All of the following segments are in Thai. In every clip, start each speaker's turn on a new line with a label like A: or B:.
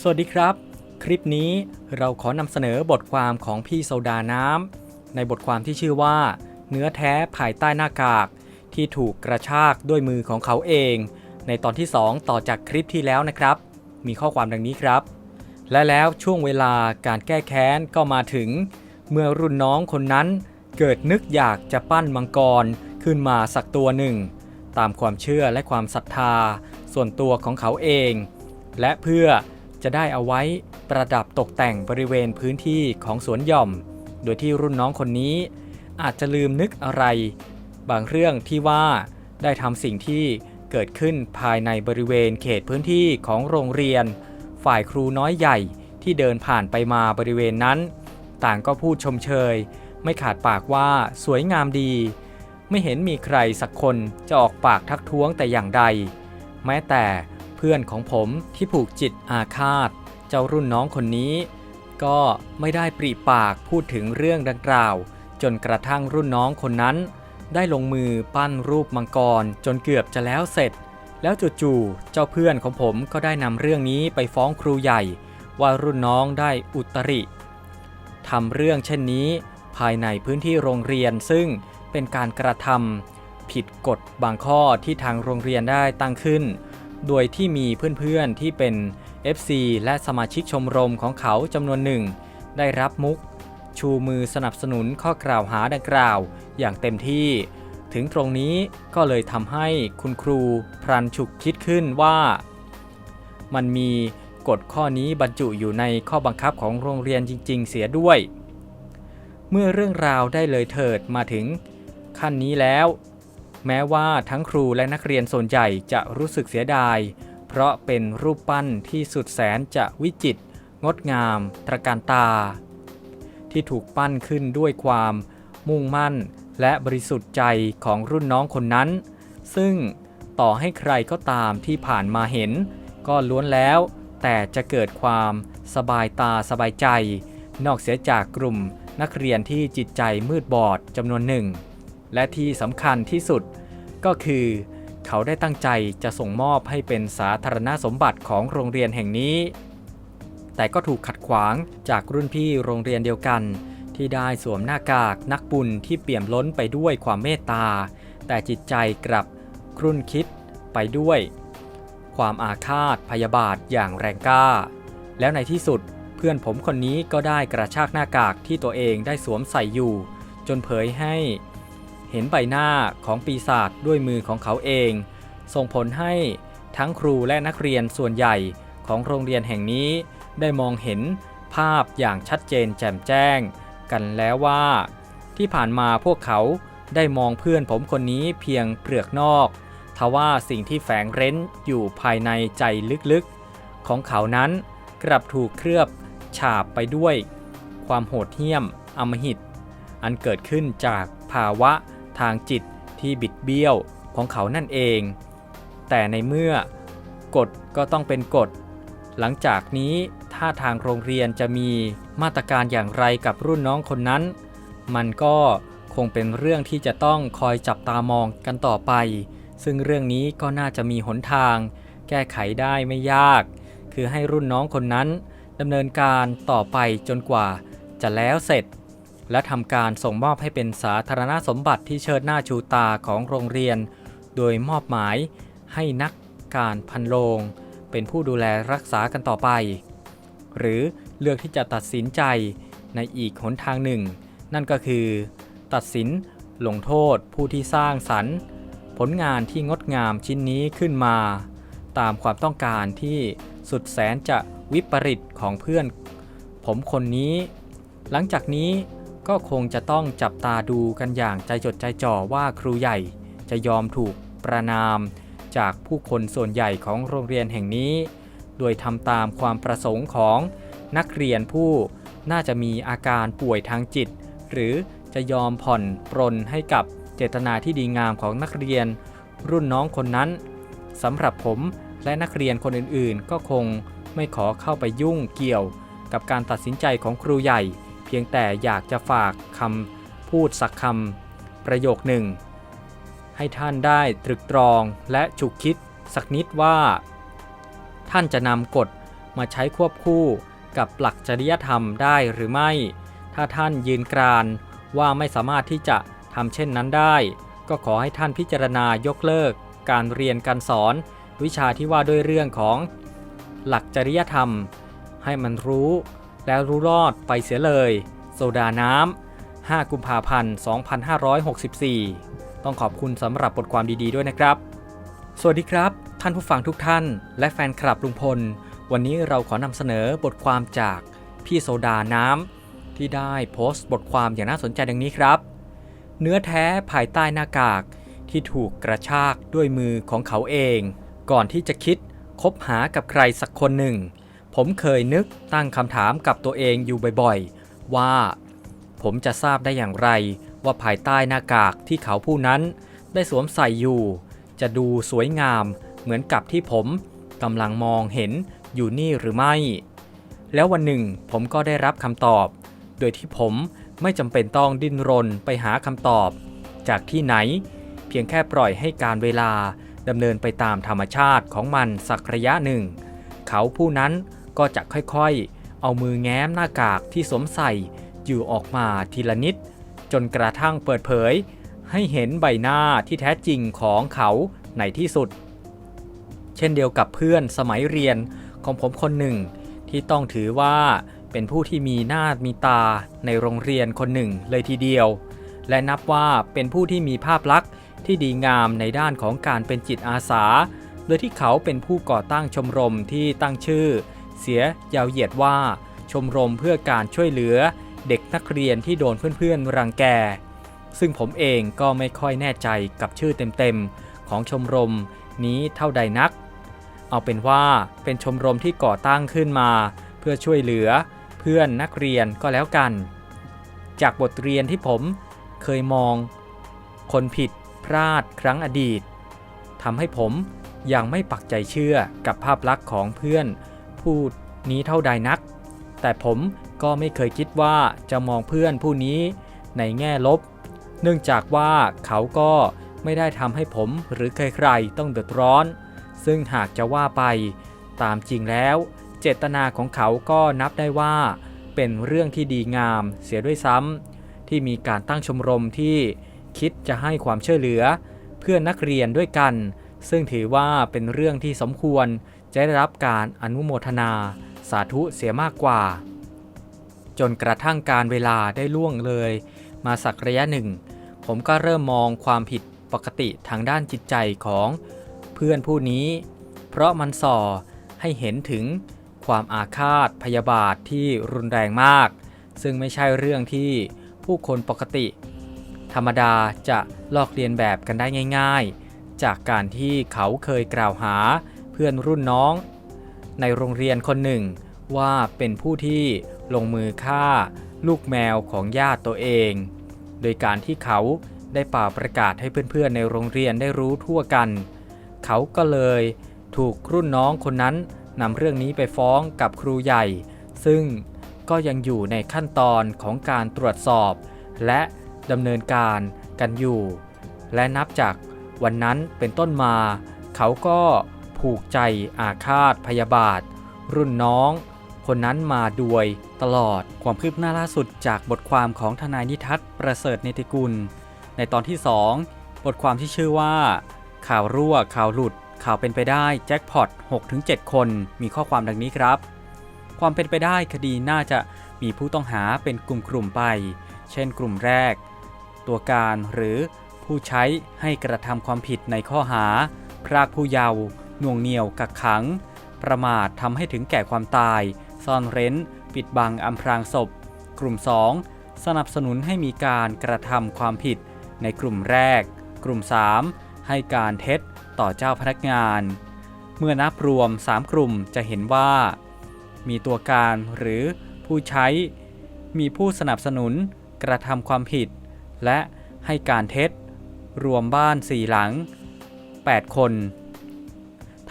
A: สวัสดีครับ คลิปนี้เราขอนำเสนอบทความของพี่โซดาน้ำในบทความที่ชื่อว่า เนื้อแท้ภายใต้หน้ากาก ที่ถูกกระชากด้วยมือของเขาเอง ในตอนที่ 2 ต่อจากคลิปที่แล้วนะครับ มีข้อความดังนี้ครับ และแล้วช่วงเวลาการแก้แค้นก็มาถึง เมื่อรุ่นน้องคนนั้นเกิดนึกอยากจะปั้นมังกรขึ้นมาสักตัวหนึ่ง ตามความเชื่อและความศรัทธา ส่วนตัวของเขาเอง และเพื่อ จะได้เอาไว้ประดับตกแต่งบริเวณพื้นที่ของสวนหย่อม โดยที่รุ่นน้องคนนี้ อาจจะลืมนึกอะไร บางเรื่องที่ว่าได้ทำสิ่งที่เกิดขึ้นภายในบริเวณเขตพื้นที่ของโรงเรียน ฝ่ายครูน้อยใหญ่ที่เดินผ่านไปมาบริเวณนั้น ต่างก็พูดชมเชย ไม่ขาดปากว่าสวยงามดี ไม่เห็นมีใครสักคนจะออกปากทักท้วงแต่อย่างใด แม้แต่ พื่อนของผมที่ผูกจิตอาฆาต เจ้ารุ่นน้องคนนี้ ก็ไม่ได้ปรีปากพูดถึงเรื่องดังกล่าว จนกระทั่งรุ่นน้องคนนั้น ได้ลงมือปั้นรูปมังกรจนเกือบจะแล้วเสร็จ แล้วจู่ๆเจ้าเพื่อนของผมก็ได้นำเรื่องนี้ไปฟ้องครูใหญ่ ว่ารุ่นน้องได้อุตริทำเรื่องเช่นนี้ ภายในพื้นที่โรงเรียนซึ่งเป็นการกระทำผิดกฎบางข้อที่ทางโรงเรียนได้ตั้งขึ้น โดยที่มีเพื่อนๆที่เป็น FC และสมาชิกชมรมของเขาจำนวนหนึ่ง ได้รับมุก ชูมือสนับสนุนข้อกล่าวหาดังกล่าว อย่างเต็มที่ ถึงตรงนี้ก็เลยทำให้คุณครูพรันฉุกคิดขึ้นว่า มันมีกฎข้อนี้บรรจุอยู่ในข้อบังคับของโรงเรียนจริง ๆ เสียด้วย เมื่อเรื่องราวได้เลยเถิดมาถึงขั้นนี้แล้ว แม้ว่าทั้งครูและนักเรียนส่วนใหญ่จะรู้สึกเสียดาย เพราะเป็นรูปปั้นที่สุดแสนจะวิจิตรงดงาม ตระการตา ที่ถูกปั้นขึ้นด้วยความมุ่งมั่นและบริสุทธิ์ใจของรุ่นน้องคนนั้น ซึ่งต่อให้ใครก็ตามที่ผ่านมาเห็น ก็ล้วนแล้ว แต่จะเกิดความสบายตาสบายใจ นอกเสียจากกลุ่มนักเรียนที่จิตใจมืดบอดจำนวนหนึ่ง และที่สำคัญที่สุดก็คือ เขาได้ตั้งใจจะส่งมอบให้เป็นสาธารณสมบัติของโรงเรียนแห่งนี้ แต่ก็ถูกขัดขวางจากรุ่นพี่โรงเรียนเดียวกัน ที่ได้สวมหน้ากากนักบุญที่เปี่ยมล้นไปด้วยความเมตตา แต่จิตใจกลับครุ่นคิดไปด้วย ความอาฆาตพยาบาทอย่างแรงกล้า แล้วในที่สุดเพื่อนผมคนนี้ก็ได้กระชากหน้ากากที่ตัวเองได้สวมใส่อยู่ จนเผยให้ เห็นใบหน้าของปีศาจด้วยมือของเขาเอง ส่งผลให้ทั้งครูและนักเรียนส่วนใหญ่ของโรงเรียนแห่งนี้ ได้มองเห็นภาพอย่างชัดเจนแจ่มแจ้ง กันแล้วว่า ที่ผ่านมาพวกเขาได้มองเพื่อนผมคนนี้เพียงเปลือกนอกทว่าสิ่งที่แฝงเร้นอยู่ภายในใจลึกๆ ของเขานั้นกลับถูกเคลือบฉาบไปด้วย ความโหดเหี้ยมอำมหิต อันเกิดขึ้นจากภาวะ ทางจิตที่บิดเบี้ยวของเขานั่นเอง แต่ในเมื่อกฎก็ต้องเป็นกฎ หลังจากนี้ถ้าทางโรงเรียนจะมีมาตรการอย่างไรกับรุ่นน้องคนนั้น มันก็คงเป็นเรื่องที่จะต้องคอยจับตามองกันต่อไป ซึ่งเรื่องนี้ก็น่าจะมีหนทาง แก้ไขได้ไม่ยาก คือให้รุ่นน้องคนนั้นดำเนินการต่อไปจนกว่าจะแล้วเสร็จ และทำการส่งมอบให้เป็นสาธารณสมบัติที่เชิดหน้าชูตาของโรงเรียน โดยมอบหมายให้นักการพันโรงเป็นผู้ดูแลรักษากันต่อไป หรือเลือกที่จะตัดสินใจในอีกหนทางหนึ่ง นั่นก็คือ ตัดสินลงโทษผู้ที่สร้างสรรค์ผลงานที่งดงามชิ้นนี้ขึ้นมา ตามความต้องการที่สุดแสนจะวิปริตของเพื่อน ผมคนนี้ หลังจากนี้ ก็คงจะต้องจับตาดูกันอย่างใจจดใจจ่อว่าครูใหญ่จะยอมถูกประนาม จากผู้คนส่วนใหญ่ของโรงเรียนแห่งนี้ โดยทำตามความประสงค์ของนักเรียนผู้น่าจะมีอาการป่วยทางจิต หรือจะยอมผ่อนปรนให้กับเจตนาที่ดีงามของนักเรียน รุ่นน้องคนนั้นสำหรับผมและนักเรียนคนอื่นๆ ก็คงไม่ขอเข้าไปยุ่งเกี่ยวกับการตัดสินใจของครูใหญ่ พียงแต่อยากจะฝากคำพูดสักคำประโยคหนึ่ง ให้ท่านได้ตรึกตรองและฉุกคิดสักนิดว่า ท่านจะนำกฎมาใช้ควบคู่กับหลักจริยธรรมได้หรือไม่ ถ้าท่านยืนกรานว่าไม่สามารถที่จะทำเช่นนั้นได้ ก็ขอให้ท่านพิจารณายกเลิก การเรียนการสอน วิชาที่ว่าด้วยเรื่องของ หลักจริยธรรม ให้มันรู้ แล้วรู้รอดไปเสียเลย โซดาน้ำ 5 กุมภาพันธ์ 2564 ต้องขอบคุณสำหรับบทความดีๆด้วยนะครับ สวัสดีครับ ท่านผู้ฟังทุกท่าน และแฟนคลับลุงพล วันนี้เราขอนำเสนอบทความจากพี่โซดาน้ำที่ได้โพสต์บทความอย่างน่าสนใจดังนี้ครับ เนื้อแท้ภายใต้หน้ากากที่ถูกกระชากด้วยมือของเขาเอง ก่อนที่จะคิดคบหากับใครสักคนหนึ่ง ผมเคยนึกตั้งคำถามกับตัวเองอยู่บ่อยๆ ว่า ผมจะทราบได้อย่างไร ว่าภายใต้หน้ากากที่เขาผู้นั้น ได้สวมใส่อยู่ จะดูสวยงามเหมือนกับที่ผมกำลังมองเห็นอยู่นี่หรือไม่ แล้ววันหนึ่งผมก็ได้รับคำตอบ โดยที่ผมไม่จำเป็นต้องดิ้นรนไปหาคำตอบ จากที่ไหน เพียงแค่ปล่อยให้การเวลาดำเนินไปตามธรรมชาติของมันสักระยะหนึ่ง เขาผู้นั้น ก็จะค่อยๆ เอามือแง้มหน้ากากที่สวมใส่อยู่ออกมาทีละนิด จนกระทั่งเปิดเผย ให้เห็นใบหน้าที่แท้จริงของเขาในที่สุด เช่นเดียวกับเพื่อนสมัยเรียนของผมคนหนึ่ง ที่ต้องถือว่าเป็นผู้ที่มีหน้ามีตาในโรงเรียนคนหนึ่งเลยทีเดียว และนับว่าเป็นผู้ที่มีภาพลักษณ์ที่ดีงามในด้านของการเป็นจิตอาสา โดยที่เขาเป็นผู้ก่อตั้งชมรมที่ตั้งชื่อ เสียยาวเหยียดว่า ชมรมเพื่อการช่วยเหลือเด็กนักเรียนที่โดนเพื่อนๆรังแก ซึ่งผมเองก็ไม่ค่อยแน่ใจกับชื่อเต็มๆ ของชมรมนี้เท่าใดนัก เอาเป็นว่าเป็นชมรมที่ก่อตั้งขึ้นมา เพื่อช่วยเหลือเพื่อนนักเรียนก็แล้วกัน จากบทเรียนที่ผมเคยมอง คนผิดพลาดครั้งอดีตทำให้ผมยังไม่ปักใจเชื่อกับภาพลักษณ์ของเพื่อน ผู้นี้เท่าใดนัก แต่ผมก็ไม่เคยคิดว่าจะมองเพื่อนผู้นี้ในแง่ลบ เนื่องจากว่าเขาก็ไม่ได้ทำให้ผมหรือใครๆต้องเดือดร้อน ซึ่งหากจะว่าไปตามจริงแล้ว เจตนาของเขาก็นับได้ว่าเป็นเรื่องที่ดีงามเสียด้วยซ้ำที่มีการตั้งชมรมที่คิดจะให้ความช่วยเหลือ เพื่อนนักเรียนด้วยกัน ซึ่งถือว่าเป็นเรื่องที่สมควร จะได้รับการอนุโมทนาสาธุเสียมากกว่า จนกระทั่งการเวลาได้ล่วงเลย มาสักระยะหนึ่ง ผมก็เริ่มมองความผิดปกติทางด้านจิตใจของเพื่อนผู้นี้ เพราะมันส่อให้เห็นถึงความอาฆาตพยาบาทที่รุนแรงมาก ซึ่งไม่ใช่เรื่องที่ผู้คนปกติ ธรรมดาจะลอกเลียนแบบกันได้ง่าย ๆ จากการที่เขาเคยกล่าวหา เพื่อนรุ่นน้อง ในโรงเรียนคนหนึ่งว่าเป็นผู้ที่ลงมือฆ่าลูกแมวของญาติตัวเอง โดยการที่เขาได้ป่าประกาศให้เพื่อนๆในโรงเรียนได้รู้ทั่วกัน เขาก็เลยถูกรุ่นน้องคนนั้นนำเรื่องนี้ไปฟ้องกับครูใหญ่ ซึ่งก็ยังอยู่ในขั้นตอนของการตรวจสอบ และดำเนินการกันอยู่ และนับจากวันนั้นเป็นต้นมา เขาก็ ผูกใจอาฆาตพยาบาท รุ่นน้อง คนนั้นมาด้วยตลอดความคืบหน้าล่าสุดจากบทความของทนายนิทัศน์ประเสริฐเนติกุล ในตอนที่ 2 บทความที่ชื่อว่า ข่าวรั่วข่าวหลุด ข่าวเป็นไปได้แจ็คพอต6-7 คนมีข้อความดังนี้ครับ ความเป็นไปได้คดีน่าจะมีผู้ต้องหาเป็นกลุ่มๆไป เช่นกลุ่มแรก ตัวการหรือผู้ใช้ให้กระทำความผิดในข้อหา พรากผู้เยาว์ น่วงเหนี่ยวกักขัง ประมาททำให้ถึงแก่ความตาย ซ่อนเร้น ปิดบังอำพรางศพ กลุ่ม 2 สนับสนุนให้มีการกระทำความผิด ในกลุ่มแรก กลุ่ม 3 ให้การเท็จต่อเจ้าพนักงาน เมื่อนับรวม 3 กลุ่มจะเห็นว่า มีตัวการหรือผู้ใช้ มีผู้สนับสนุนกระทำความผิด และให้การเท็จ รวมบ้านสี่หลัง 8 คน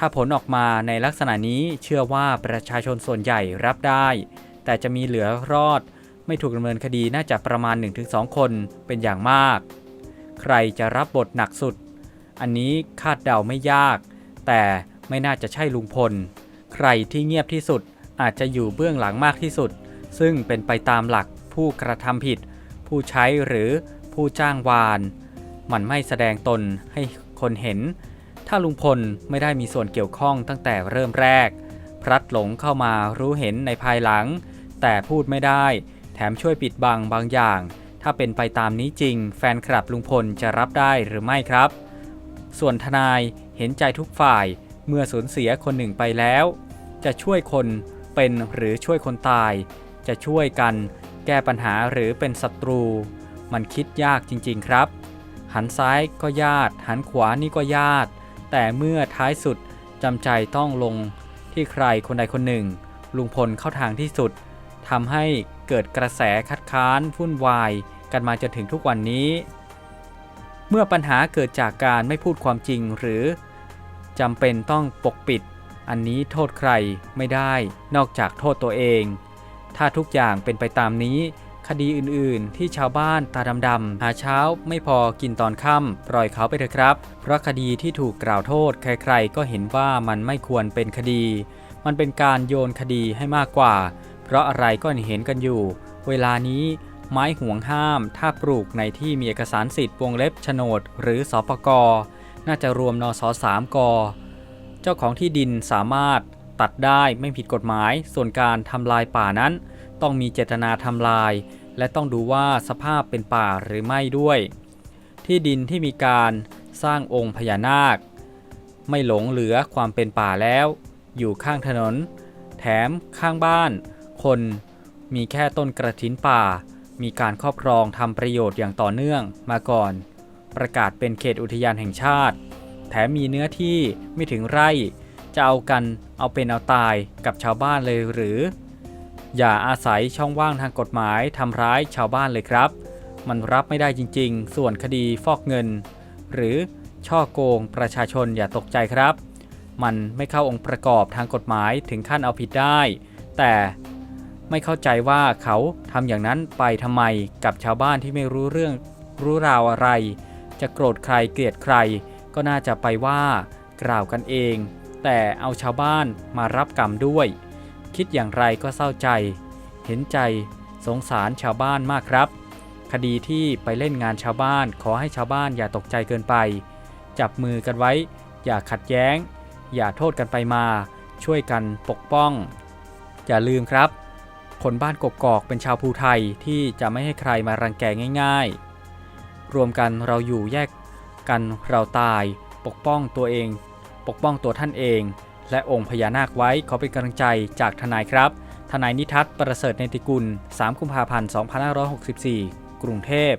A: ถ้าผลออกมาในลักษณะนี้เชื่อว่าประชาชนส่วนใหญ่รับได้ แต่จะมีเหลือรอด ไม่ถูกดำเนินคดีน่าจะประมาณ 1-2 คนเป็นอย่างมาก ใครจะรับบทหนักสุด อันนี้คาดเดาไม่ยาก แต่ไม่น่าจะใช่ลุงพล ใครที่เงียบที่สุดอาจจะอยู่เบื้องหลังมากที่สุด ซึ่งเป็นไปตามหลักผู้กระทำผิด ผู้ใช้หรือผู้จ้างวาน มันไม่แสดงตนให้คนเห็น ถ้าลุงพลไม่ได้มีส่วนเกี่ยวข้องตั้งแต่เริ่มแรก พลัดหลงเข้ามารู้เห็นในภายหลัง แต่พูดไม่ได้ แถมช่วยปิดบังบางอย่าง ถ้าเป็นไปตามนี้จริง แฟนคลับลุงพลจะรับได้หรือไม่ครับ ส่วนทนายเห็นใจทุกฝ่ายเมื่อสูญเสียคนหนึ่งไปแล้ว จะช่วยคนเป็นหรือช่วยคนตาย จะช่วยกัน แก้ปัญหาหรือเป็นศัตรู มันคิดยากจริงๆครับ หันซ้ายก็ญาติ หันขวานี่ก็ญาติ แต่เมื่อท้ายสุดจำใจต้องลงที่ใครคนใดคนหนึ่ง ลุงพลเข้าทางที่สุดทำให้เกิดกระแสคัดค้านวุ่นวายกันมาจนถึงทุกวันนี้ เมื่อปัญหาเกิดจากการไม่พูดความจริงหรือจำเป็นต้องปกปิด อันนี้โทษใครไม่ได้ นอกจากโทษตัวเอง ถ้าทุกอย่างเป็นไปตามนี้ คดีอื่นๆ ที่ชาวบ้านตาดำๆหาเช้าไม่พอกินตอนค่ำปล่อยเขาไปเถอะครับ เพราะคดีที่ถูกกล่าวโทษใครๆ ก็เห็นว่ามันไม่ควรเป็นคดี มันเป็นการโยนคดีให้มากกว่า เพราะอะไรก็เห็นกันอยู่ เวลานี้ไม้ห่วงห้าม ถ้าปลูกในที่มีเอกสารสิทธิ์วงเล็บโฉนด หรือสปกรน่าจะรวมนสสามกเจ้าของที่ดินสามารถตัดได้ไม่ผิดกฎหมาย ส่วนการทำลายป่านั้น ต้องมีเจตนาทำลาย และต้องดูว่าสภาพเป็นป่าหรือไม่ด้วย ที่ดินที่มีการสร้างองค์พญานาค ไม่หลงเหลือความเป็นป่าแล้ว อยู่ข้างถนน แถมข้างบ้าน คนมีแค่ต้นกระถินป่า มีการครอบครองทำประโยชน์อย่างต่อเนื่องมาก่อน ประกาศเป็นเขตอุทยานแห่งชาติ แถมมีเนื้อที่ไม่ถึงไร่ จะเอากันเอาเป็นเอาตายกับชาวบ้านเลยหรือ อย่าอาศัยช่องว่างทางกฎหมายทำร้ายชาวบ้านเลยครับ มันรับไม่ได้จริงๆ ส่วนคดีฟอกเงิน หรือช่อโกงประชาชนอย่าตกใจครับ มันไม่เข้าองค์ประกอบทางกฎหมายถึงขั้นเอาผิดได้ แต่ไม่เข้าใจว่าเขาทำอย่างนั้นไปทำไมกับชาวบ้านที่ไม่รู้เรื่องรู้ราวอะไร จะโกรธใครเกลียดใคร ก็น่าจะไปว่ากล่าวกันเอง แต่เอาชาวบ้านมารับกรรมด้วย คิดอย่างไรก็เศร้าใจ เห็นใจสงสารชาวบ้านมากครับ คดีที่ไปเล่นงานชาวบ้านขอให้ชาวบ้านอย่าตกใจเกินไป จับมือกันไว้ อย่าขัดแย้ง อย่าโทษกันไปมา ช่วยกันปกป้อง อย่าลืมครับ คนบ้านกกอกเป็นชาวภูไทยที่จะไม่ให้ใครมารังแกง่ายๆ รวมกันเราอยู่แยกกันเราตาย ปกป้องตัวเอง ปกป้องตัวท่านเอง และองค์พญานาคไว้ขอเป็นกำลังใจจากทนายครับ ทนายนิทัศน์ประเสริฐในติกุล 3 กุมภาพันธ์ 2564 กรุงเทพ